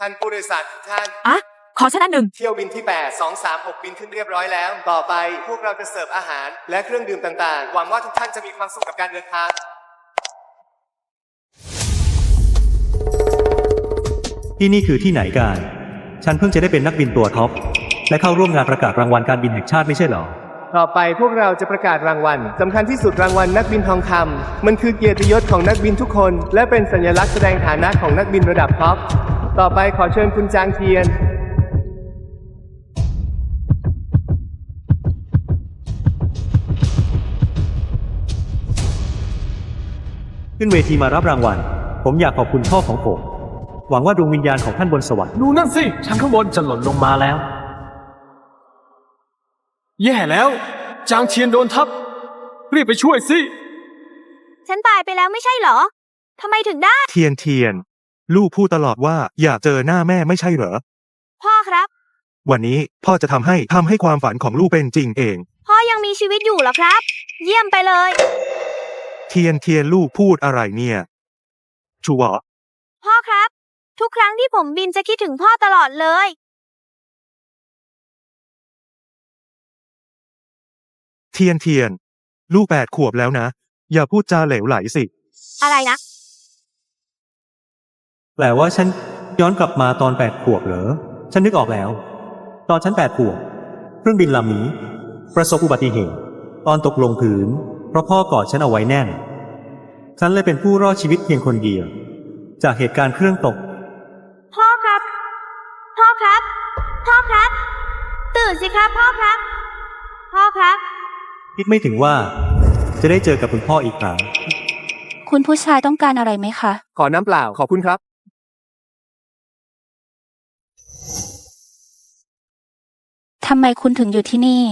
ท่านผู้โดยสารทุกท่านอะขอชนะหนึ่ง เที่ยวบินที่ 8 2 3 6 บินขึ้นเรียบร้อยแล้ว ต่อไปพวกเราจะเสิร์ฟอาหารและเครื่องดื่มต่างๆ หวังว่าทุกท่านจะมีความสุขกับการเดินทาง ที่นี่คือที่ไหนกัน ฉันเพิ่งจะได้เป็นนักบินตัวท็อป และเข้าร่วมงานประกาศรางวัลการบินแห่งชาติไม่ใช่เหรอ ต่อไปพวกเราจะประกาศรางวัลสำคัญที่สุดรางวัลนักบินทองคำมันคือเกียรติยศของนักบินทุกคน และเป็นสัญลักษณ์แสดงฐานะของนักบินระดับท็อป ต่อไปขอเชิญคุณจางเทียน ขึ้นเวทีมารับรางวัล ผมอยากขอบคุณพ่อของผม หวังว่าดวงวิญญาณของท่านบนสวรรค์ดูนั่นสิชั้นข้างบนจะหล่นลงมาแล้ว แย่แล้ว จางเทียนโดนทับ รีบไปช่วยสิ ฉันตายไปแล้วไม่ใช่เหรอ ทำไมถึงได้ เทียนเทียน ลูกพูดตลอดว่าอยากเจอหน้าแม่ไม่ใช่เหรอ พ่อครับ วันนี้พ่อจะทำให้ทำให้ความฝันของลูกเป็นจริงเอง พ่อยังมีชีวิตอยู่เหรอครับ เยี่ยมไปเลย เทียนเทียนลูกพูดอะไรเนี่ย ชัวร์พ่อครับ ทุกครั้งที่ผมบินจะคิดถึงพ่อตลอดเลย เทียนเทียน ลูกแปดขวบแล้วนะ อย่าพูดจาเหลวไหลสิ อะไรนะ แปลว่าฉันย้อนกลับมาตอนแปดขวบเหรอ ฉันนึกออกแล้ว ตอนฉันแปดขวบเครื่องบินลำนี้ ประสบอุบัติเหตุ ตอนตกลงพื้นเพราะพ่อกอดฉันเอาไว้แน่น ฉันเลยเป็นผู้รอดชีวิตเพียงคนเดียว จากเหตุการณ์เครื่องตก พ่อครับ พ่อครับ พ่อครับ ตื่นสิครับพ่อครับ พ่อครับ คิดไม่ถึงว่า จะได้เจอกับคุณพ่ออีกครั้ง คุณผู้ชายต้องการอะไรไหมคะ ขอน้ำเปล่าขอบคุณครับ ทำไมคุณถึงอยู่ที่นี่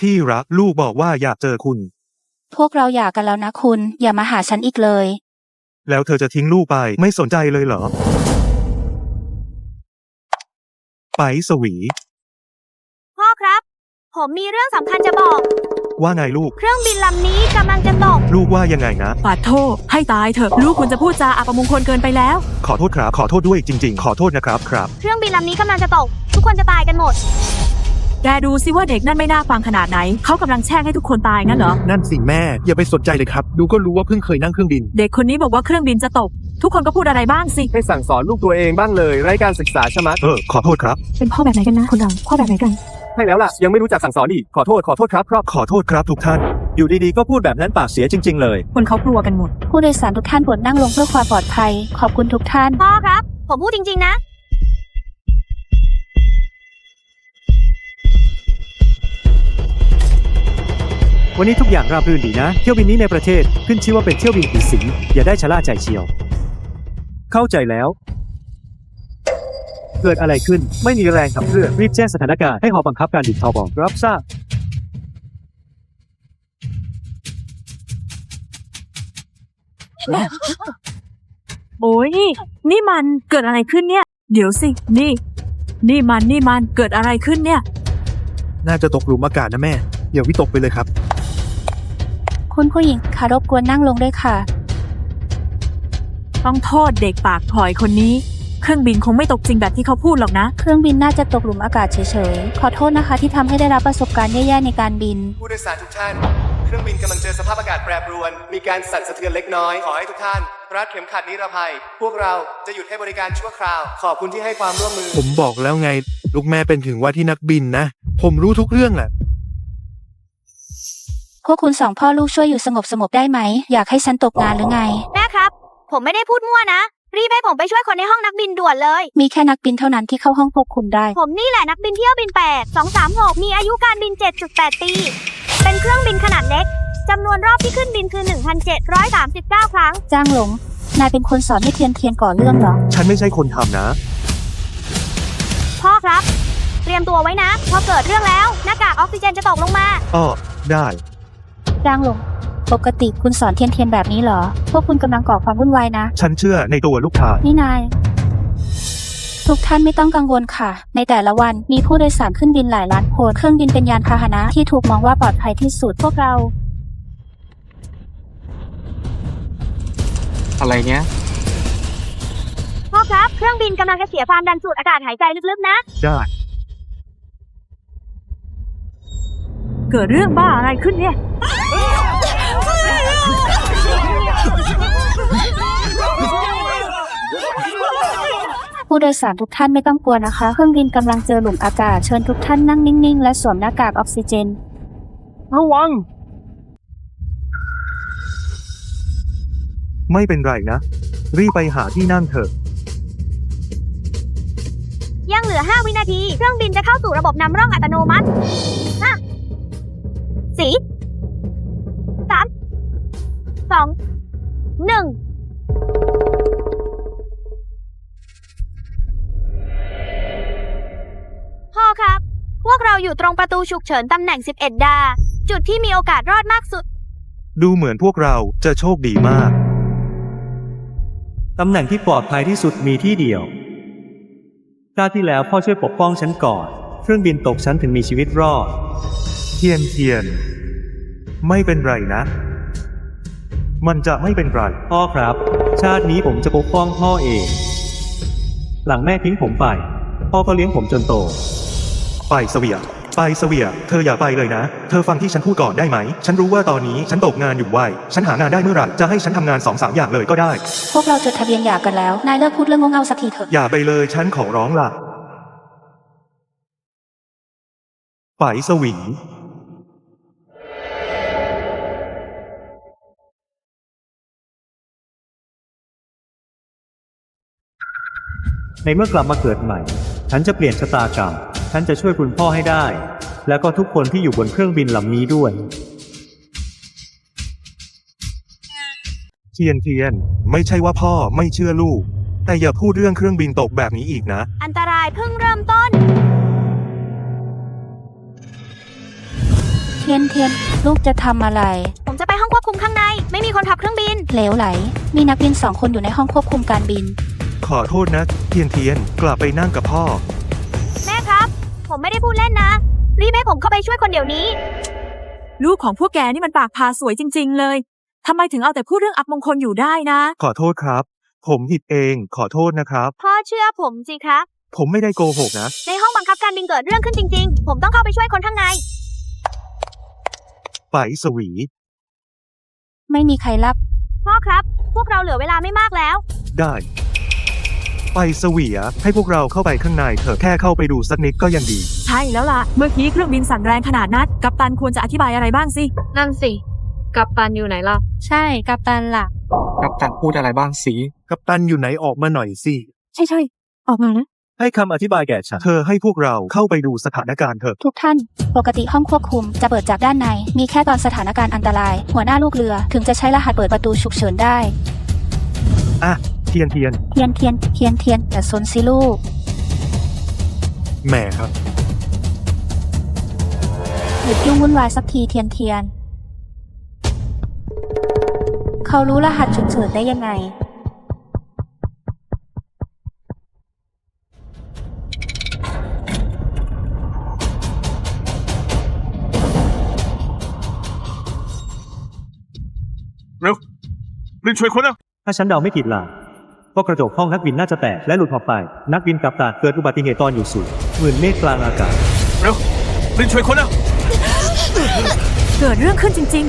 ที่รักลูกบอกว่าอยากเจอคุณ พวกเราหย่ากันแล้วนะคุณ อย่ามาหาฉันอีกเลย แล้วเธอจะทิ้งลูกไปไม่สนใจเลยเหรอ ไปสวี พ่อครับ ผมมีเรื่องสำคัญจะบอก ว่าไงลูก เครื่องบินลำนี้กำลังจะตก ลูกว่ายังไงนะ ปาดโทษให้ตายเถอะลูกคุณจะพูดจาอัปมงคลเกินไปแล้ว ขอโทษครับ ขอโทษด้วยจริง ๆ ขอโทษนะครับครับ เครื่องบินลำนี้กำลังจะตก ทุกคนจะตายกันหมด แกดูสิว่าเด็กนั่นไม่น่าฟังขนาดไหน เขากำลังแช่งให้ทุกคนตายงั้นเหรอ นั่นสิแม่ อย่าไปสนใจเลยครับ ดูก็รู้ว่าเพิ่งเคยนั่งเครื่องบิน เด็กคนนี้บอกว่าเครื่องบินจะตก ทุกคนก็พูดอะไรบ้างสิ ให้สั่งสอนลูกตัวเองบ้างเลยไร้การศึกษาใช่ไหมเออ ขอโทษครับ เป็นพ่อแบบไหนกันนะ คนเราพ่อแบบไหนกัน ใช่แล้วล่ะ ยังไม่รู้จักสั่งสอนอีกขอโทษขอโทษครับครอบขอโทษครับทุกท่าน อยู่ดีๆก็พูดแบบนั้นปากเสียจริง ๆ เลย คนเขากลัวกันหมด ผู้โดยสารทุกท่านโปรดนั่งลงเพื่อความปลอดภัย ขอบคุณทุกท่าน พ่อครับ ผมพูดจริง ๆ นะ วันนี้ทุกอย่างราบรื่นดีนะ เที่ยวบินนี้ในประเทศขึ้นชื่อว่าเป็นเที่ยวบินผีสิงอย่าได้ชะล่าใจเชียว เข้าใจแล้ว เกิดอะไรขึ้นไม่มีแรงขับเคลื่อนรีบแจ้งสถานการณ์ให้หอบังคับการบินทบรับทราบโอ้ยนี่นี่มันเกิดอะไรขึ้นเนี่ย เดี๋ยวสิ นี่ นี่มันนี่มันเกิดอะไรขึ้นเนี่ย น่าจะตกหลุมอากาศนะแม่ อย่าวิตกไปเลยครับ คุณผู้หญิงคารบกวนนั่งลงด้วยค่ะ ต้องโทษเด็กปากถอยคนนี้ เครื่องบินคงไม่ตกจริงแบบที่เขาพูดหรอกนะ เครื่องบินน่าจะตกหลุมอากาศเฉยๆ ขอโทษนะคะที่ทำให้ได้รับประสบการณ์แย่ๆในการบิน ผู้โดยสารทุกท่าน เครื่องบินกำลังเจอสภาพอากาศแปรปรวน มีการสั่นสะเทือนเล็กน้อย ขอให้ทุกท่าน รัดเข็มขัดนิรภัย พวกเราจะหยุดให้บริการชั่วคราว ขอบคุณที่ให้ความร่วมมือ ผมบอกแล้วไง ลูกแม่เป็นถึงว่าที่นักบินนะ ผมรู้ทุกเรื่องแหละ พวกคุณสองพ่อลูกช่วยอยู่สงบสงบๆได้ไหม อยากให้ฉันตกงานหรือไง แม่ครับ ผมไม่ได้พูดมั่วนะ รีบให้ผมไปช่วยคนในห้องนักบินด่วนเลย มีแค่นักบินเท่านั้นที่เข้าห้องควบคุมได้ ผมนี่แหละนักบินเที่ยวบิน 8 236 มีอายุการบิน 7.8 ปี เป็นเครื่องบินขนาดเล็กจำนวนรอบที่ขึ้นบินคือ 1,739 ครั้ง จ้างหลง นายเป็นคนสอนให้เทียนเทียนก่อเรื่องเหรอ ฉันไม่ใช่คนทำนะ พ่อครับ เตรียมตัวไว้นะ พอเกิดเรื่องแล้วหน้ากากออกซิเจนจะตกลงมา อ้อ ได้ จ้างหลง ปกติคุณสอนเทียนเทียนแบบนี้เหรอ พวกคุณกำลังก่อความวุ่นวายนะ ฉันเชื่อในตัวลูกชาย นี่นาย ทุกท่านไม่ต้องกังวลค่ะ ในแต่ละวันมีผู้โดยสารขึ้นบินหลายล้านคน เครื่องบินเป็นยานพาหนะที่ถูกมองว่าปลอดภัยที่สุด พวกเรา อะไรเนี้ย พ่อครับ เครื่องบินกำลังจะเสียความดันสูดอากาศหายใจลึกๆนะ ได้ เกิดเรื่องบ้าอะไรขึ้นเนี่ย ผู้โดยสารทุกท่านไม่ต้องกลัวนะคะ เครื่องบินกำลังเจอหลุมอากาศ เชิญทุกท่านนั่งนิ่งๆ และสวมหน้ากากออกซิเจน ระวัง ไม่เป็นไรนะ รีบไปหาที่นั่งเถอะ ยังเหลือ 5 วินาที เครื่องบินจะเข้าสู่ระบบนำร่องอัตโนมัติห้าสี่สามสองหนึ่ง เราอยู่ตรงประตูฉุกเฉินตำแหน่ง 11 ดา จุดที่มีโอกาสรอดมากสุด ดูเหมือนพวกเราจะโชคดีมาก ตำแหน่งที่ปลอดภัยที่สุดมีที่เดียวชาติที่แล้วพ่อช่วยปกป้องฉันก่อน เครื่องบินตกฉันถึงมีชีวิตรอด เทียนเทียน ไม่เป็นไรนะ มันจะไม่เป็นไร พ่อครับ ชาตินี้ผมจะปกป้องพ่อเอง หลังแม่ทิ้งผมไป พ่อก็เลี้ยงผมจนโต ไปเสวียไปเสวียเธออย่าไปเลยนะ เธอฟังที่ฉันพูดก่อนได้ไหม ฉันรู้ว่าตอนนี้ฉันตกงานอยู่ไวยฉันหางานได้เมื่อไหร่จะให้ฉันทำงานสองสามอย่างเลยก็ได้ พวกเราจดทะเบียนหย่ากันแล้ว นายเลิกพูดเรื่องงงเงาสักทีเถอะ อย่าไปเลยฉันขอร้องล่ะ ไปสวิงในเมื่อกลับมาเกิดใหม่ ฉันจะเปลี่ยนชะตากรรม ฉันจะช่วยคุณพ่อให้ได้ แล้วก็ทุกคนที่อยู่บนเครื่องบินลำนี้ด้วย เทียนเทียน ไม่ใช่ว่าพ่อไม่เชื่อลูก แต่อย่าพูดเรื่องเครื่องบินตกแบบนี้อีกนะ อันตรายเพิ่งเริ่มต้น เทียนเทียนลูกจะทำอะไร ผมจะไปห้องควบคุมข้างใน ไม่มีคนขับเครื่องบิน เหลวไหล มีนักบินสองคนอยู่ในห้องควบคุมการบิน ขอโทษนะ เทียนเทียนกลับไปนั่งกับพ่อแม่ครับ ผมไม่ได้พูดเล่นนะ รีบให้ผมเข้าไปช่วยคนเดี๋ยวนี้ ลูกของพวกแกนี่มันปากพาสวยจริง ๆ เลยทำไมถึงเอาแต่พูดเรื่องอับมงคลอยู่ได้นะ ขอโทษครับ ผมผิดเองขอโทษนะครับ พ่อเชื่อผมสิครับ ผมไม่ได้โกหกนะ ในห้องบังคับการบินเกิดเรื่องขึ้นจริง ๆ ผมต้องเข้าไปช่วยคนข้างใน ไปสวี ไม่มีใครรับ พ่อครับ พวกเราเหลือเวลาไม่มากแล้ว ได้ ไปสวียให้พวกเราเข้าไปข้างในเถอะแค่เข้าไปดูสักนิดก็ยังดี ใช่แล้วล่ะ เมื่อกี้เครื่องบินสั่นแรงขนาดนั้นกัปตันควรจะอธิบายอะไรบ้างสิ นั่นสิ กัปตันอยู่ไหนล่ะ ใช่กัปตันล่ะ กับตันพูดอะไรบ้างสิกัปตันอยู่ไหนออกมาหน่อยสิ ใช่ใช่ออกมานะ ให้คำอธิบายแก่ฉันเธอให้พวกเราเข้าไปดูสถานการณ์เถอะ ทุกท่าน ปกติห้องควบคุมจะเปิดจากด้านใน มีแค่ตอนสถานการณ์อันตราย หัวหน้าลูกเรือถึงจะใช้รหัสเปิดประตูฉุกเฉินได้ อะเทียนเทียนเทียนเทียนเทียนเทียนแต่ซนสิลูก แหม่ครับ หยุดยุ่งวุ่นวายสักทีเทียนเทียน เขารู้รหัสฉุกเฉินได้ยังไง เร็วรีบช่วยคนนะถ้าฉันเดาไม่ผิดล่ะ ก็กระจกห้องนักบินน่าจะแตกและหลุดออกไป นักบินกับตาเกิดอุบัติเหตุตอนอยู่สูงหมื่นเมฆกลางอากาศเร็วรีบช่วยคนนะเกิดเรื่องขึ้นจริง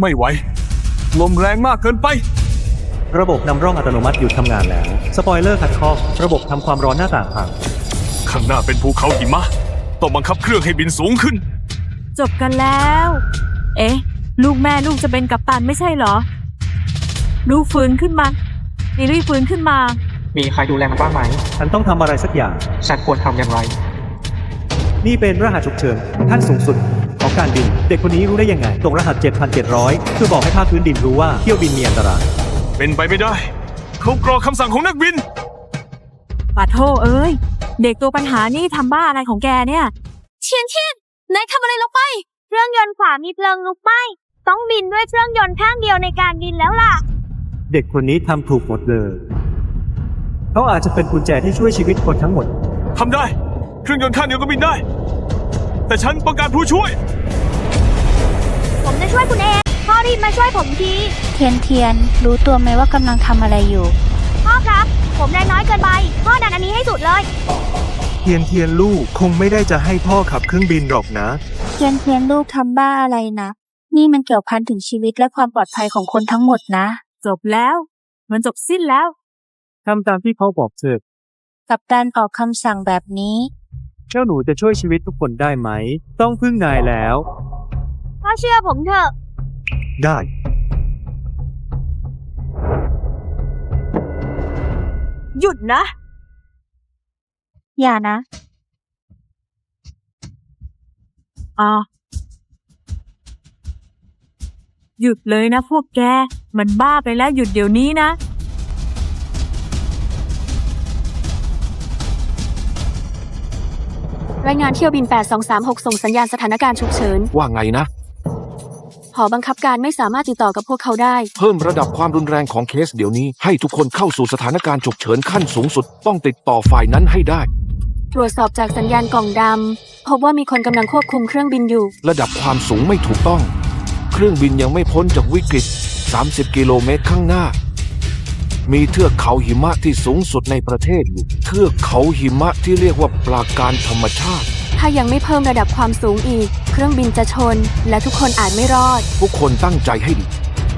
ไม่ไหว ลมแรงมากเกินไป ระบบนำร่องอัตโนมัติหยุดทำงานแล้ว สปอยเลอร์ขัดข้องระบบทำความร้อนหน้าต่างพัง ข้างหน้าเป็นภูเขาหิมะ ต้องบังคับเครื่องให้บินสูงขึ้นๆจบกันแล้ว เอ๊ะ ลูกแม่ลูกจะเป็นกัปตันไม่ใช่เหรอ ลูกฟื้นขึ้นมานีรีบฟื้นขึ้นมา มีใครดูแลมันบ้างไหม ฉันต้องทำอะไรสักอย่าง ฉันควรทำอย่างไร นี่เป็นรหัสฉุกเฉินขั้นสูงสุดของการบิน เด็กคนนี้รู้ได้ยังไงตรงรหัส 7,700 เพื่อบอกให้ภาคพื้นดินรู้ว่าเที่ยวบินมีอันตราย เป็นไปไม่ได้ เขากรอคำสั่งของนักบินปาโทเอ้ย เด็กตัวปัญหานี่ทำบ้าอะไรของแกเนี่ย เชียนเชียนนายทำอะไรลงไป เครื่องยนต์ขวามีเพลิงลุกไหม้ต้องบินด้วยเครื่องยนต์ข้างเดียวในการบินแล้วล่ะ เด็กคนนี้ทำถูกหมดเลยเขาอาจจะเป็นกุญแจที่ช่วยชีวิตคนทั้งหมด ทำได้ เครื่องยนต์ข้างเดียวก็บินได้ แต่ฉันต้องการผู้ช่วย ผมจะช่วยคุณเอง พ่อรีบมาช่วยผมที เทียนเทียน รู้ตัวไหมว่ากำลังทำอะไรอยู่ พ่อครับ ผมแรงน้อยเกินไป พ่อดันอันนี้ให้สุดเลย เทียนเทียนลูกคงไม่ได้จะให้พ่อขับเครื่องบินหรอกนะ เทียนเทียนลูกทำบ้าอะไรนะ นี่มันเกี่ยวพันถึงชีวิตและความปลอดภัยของคนทั้งหมดนะ จบแล้ว มันจบสิ้นแล้วทำตามที่เขาบอกเถอะกับการออกคำสั่งแบบนี้ เจ้าหนูจะช่วยชีวิตทุกคนได้ไหม ต้องพึ่งนายแล้ว พ่อเชื่อผมเถอะ ได้ หยุดนะ อย่านะอ่า หยุดเลยนะพวกแก มันบ้าไปแล้วหยุดเดี๋ยวนี้นะ รายงานเที่ยวบิน 8236 ส่งสัญญาณสถานการณ์ฉุกเฉิน ว่าไงนะ หอบังคับการไม่สามารถติดต่อกับพวกเขาได้ เพิ่มระดับความรุนแรงของเคสเดี๋ยวนี้ ให้ทุกคนเข้าสู่สถานการณ์ฉุกเฉินขั้นสูงสุด ต้องติดต่อฝ่ายนั้นให้ได้ ตรวจสอบจากสัญญาณกล่องดำพบว่ามีคนกำลังควบคุมเครื่องบินอยู่ ระดับความสูงไม่ถูกต้อง เครื่องบินยังไม่พ้นจากวิกฤต 30 กิโลเมตรข้างหน้า มีเทือกเขาหิมะที่สูงสุดในประเทศอยู่เทือกเขาหิมะที่เรียกว่าปราการธรรมชาติ ถ้ายังไม่เพิ่มระดับความสูงอีก เครื่องบินจะชน และทุกคนอาจไม่รอด ทุกคนตั้งใจให้ดี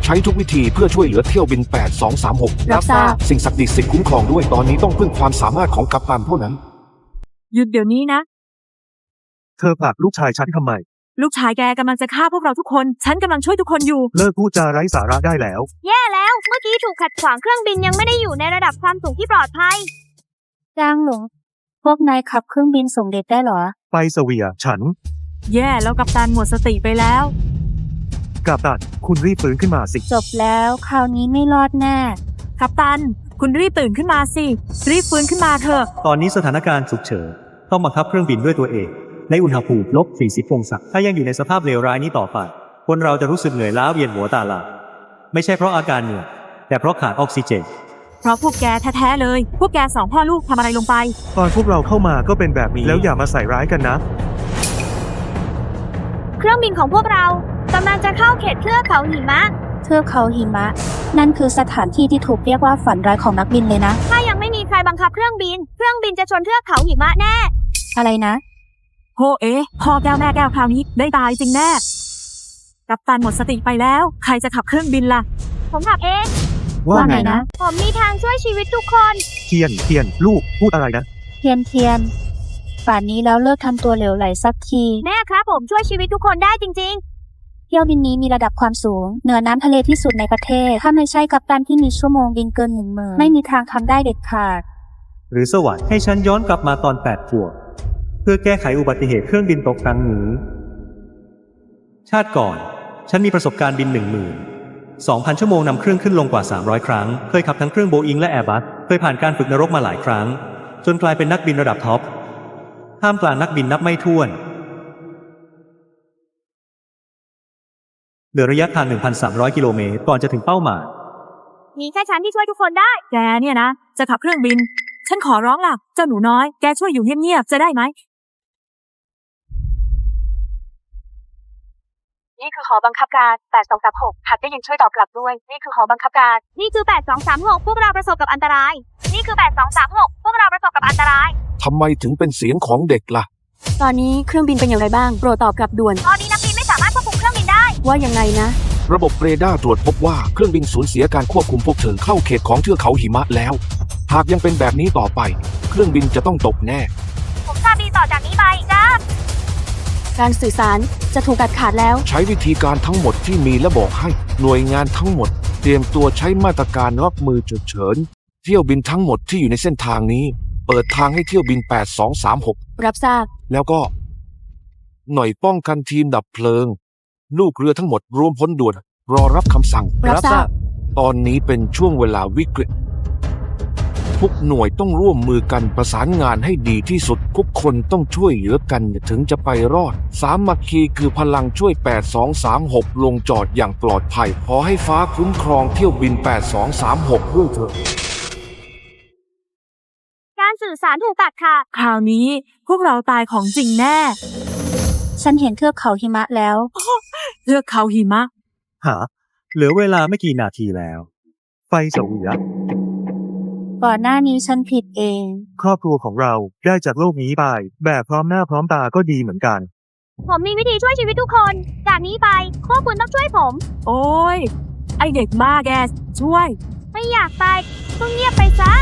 ใช้ทุกวิธีเพื่อช่วยเหลือเที่ยวบิน 8236รับทราบ สิ่งศักดิ์สิทธิ์คุ้มครองด้วยตอนนี้ต้องพึ่งความสามารถของกัปตันเท่านั้น หยุดเดี๋ยวนี้นะ เธอผลักลูกชายฉันทำไม ลูกชายแกกำลังจะฆ่าพวกเราทุกคน ฉันกำลังช่วยทุกคนอยู่ เลิกพูดจาไร้สาระได้แล้ว แย่แล้ว เมื่อกี้ถูกขัดขวางเครื่องบินยังไม่ได้อยู่ในระดับความสูงที่ปลอดภัยจ้างหลง พวกนายขับเครื่องบินส่งเด็จได้เหรอ ไปเสวียฉัน แย่แล้วกัปตันหมดสติไปแล้ว กับตัด คุณรีบฟื้นขึ้นมาสิ จบแล้วคราวนี้ไม่รอดแน่ กัปตัน คุณรีบตื่นขึ้นมาสิ รีบฟื้นขึ้นมาเถอะ ตอนนี้สถานการณ์ฉุกเฉินต้องบังคับเครื่องบินด้วยตัวเอง ในอุณหภูมิลบ 40 องศา ถ้ายังอยู่ในสภาพเลวร้ายนี้ต่อไป คนเราจะรู้สึกเหนื่อยล้าเวียนหัวตาลายไม่ใช่เพราะอาการเหนื่อย แต่เพราะขาดออกซิเจน เพราะพวกแกแท้ๆเลย พวกแกสองพ่อลูกทำอะไรลงไป ตอนพวกเราเข้ามาก็เป็นแบบนี้ แล้วอย่ามาใส่ร้ายกันนะ เครื่องบินของพวกเรากำลังจะเข้าเขตเทือกเขาหิมะ เทือกเขาหิมะ นั่นคือสถานที่ที่ถูกเรียกว่าฝันร้ายของนักบินเลยนะ ถ้ายังไม่มีใครบังคับเครื่องบิน เครื่องบินจะชนเทือกเขาหิมะแน่ อะไรนะ โฮเอ๋พ่อแก้วแม่แก้วคราวนี้ได้ตายจริงแน่ กัปตันหมดสติไปแล้ว ใครจะขับเครื่องบินล่ะ ผมขับเอง ว่าไงนะ ผมมีทางช่วยชีวิตทุกคน เทียนเทียนลูกพูดอะไรนะ เทียนเทียนป่านนี้แล้วเลิกทำตัวเหลวไหลสักที แม่ครับผมช่วยชีวิตทุกคนได้จริงเที่ยวบินนี้มีระดับความสูง เหนือน้ำทะเลที่สุดในประเทศ ถ้าไม่ใช่กัปตันที่มีชั่วโมงบินเกินหนึ่งหมื่นไม่มีทางทำได้เด็ดขาด หรือสวรรค์ให้ฉันย้อนกลับมาตอน8ขวบ เพื่อแก้ไขอุบัติเหตุเครื่องบินตกครั้งนี้ ชาติก่อน ฉันมีประสบการณ์บิน1 0 0 0 0 2,000ชั่วโมงนำเครื่องขึ้นลงกว่า 300 ครั้ง เคยขับทั้งเครื่องโบอิงและแอร์บัสเคยผ่านการฝึกนรกมาหลายครั้ง จนกลายเป็นนักบินระดับท็อปท่ามกลางนักบินนับไม่ถ้วน เหลือระยะทาง 1,300 กิโลเมตรก่อนจะถึงเป้าหมาย มีแค่ฉันที่ช่วยทุกคนได้ แกเนี่ยนะ จะขับเครื่องบิน ฉันขอร้องล่ะ เจ้าหนูน้อย แกช่วยอยู่เงียบๆ จะได้ไหม นี่คือหอบังคับการ 8236หากได้ยินช่วยตอบกลับด้วย นี่คือหอบังคับการ นี่คือ 8236 พวกเราประสบกับอันตราย นี่คือ 8236 พวกเราประสบกับอันตราย ทำไมถึงเป็นเสียงของเด็กล่ะ ตอนนี้เครื่องบินเป็นอย่างไรบ้างโปรดตอบกลับด่วน ตอนนี้นักบินไม่สามารถควบคุมเครื่องบินได้ ว่ายังไงนะ ระบบเรดาร์ตรวจพบว่าเครื่องบินสูญเสียการควบคุมพวกเธอเข้าเขตของเทือกเขาหิมะแล้ว หากยังเป็นแบบนี้ต่อไป เครื่องบินจะต้องตกแน่ ผมจะบินต่อจากนี้ไปจ้า การสื่อสารจะถูกตัดขาดแล้ว ใช้วิธีการทั้งหมดที่มีและบอกให้หน่วยงานทั้งหมด เตรียมตัวใช้มาตรการรับมือฉุกเฉิน เที่ยวบินทั้งหมดที่อยู่ในเส้นทางนี้ เปิดทางให้เที่ยวบิน 8236 รับทราบ แล้วก็ หน่วยป้องกันทีมดับเพลิง ลูกเรือทั้งหมดรวมพ้นด่วน รอรับคำสั่งรับทราบ ตอนนี้เป็นช่วงเวลาวิกฤต ทุกหน่วยต้องร่วมมือกันประสานงานให้ดีที่สุด ทุกคนต้องช่วยเหลือกันถึงจะไปรอด สามัคคีคือพลังช่วย 8236 ลงจอดอย่างปลอดภัย ขอให้ฟ้าคุ้มครองเที่ยวบิน 8236 ด้วยเถอะการสื่อสารถูกตัดขาดคราวนี้พวกเราตายของจริงแน่ ฉันเห็นเทือกเขาหิมะแล้ว เทือกเขาหิมะ หา เหลือเวลาไม่กี่นาทีแล้ว ไฟเสวีย ก่อนหน้านี้ฉันผิดเอง ครอบครัวของเราได้จากโลกนี้ไป แบบพร้อมหน้าพร้อมตาก็ดีเหมือนกัน ผมมีวิธีช่วยชีวิตทุกคน จากนี้ไปพวกคุณต้องช่วยผม โอ้ย ไอเด็กบ้าแกช่วย ไม่อยากตายก็เงียบไปซะ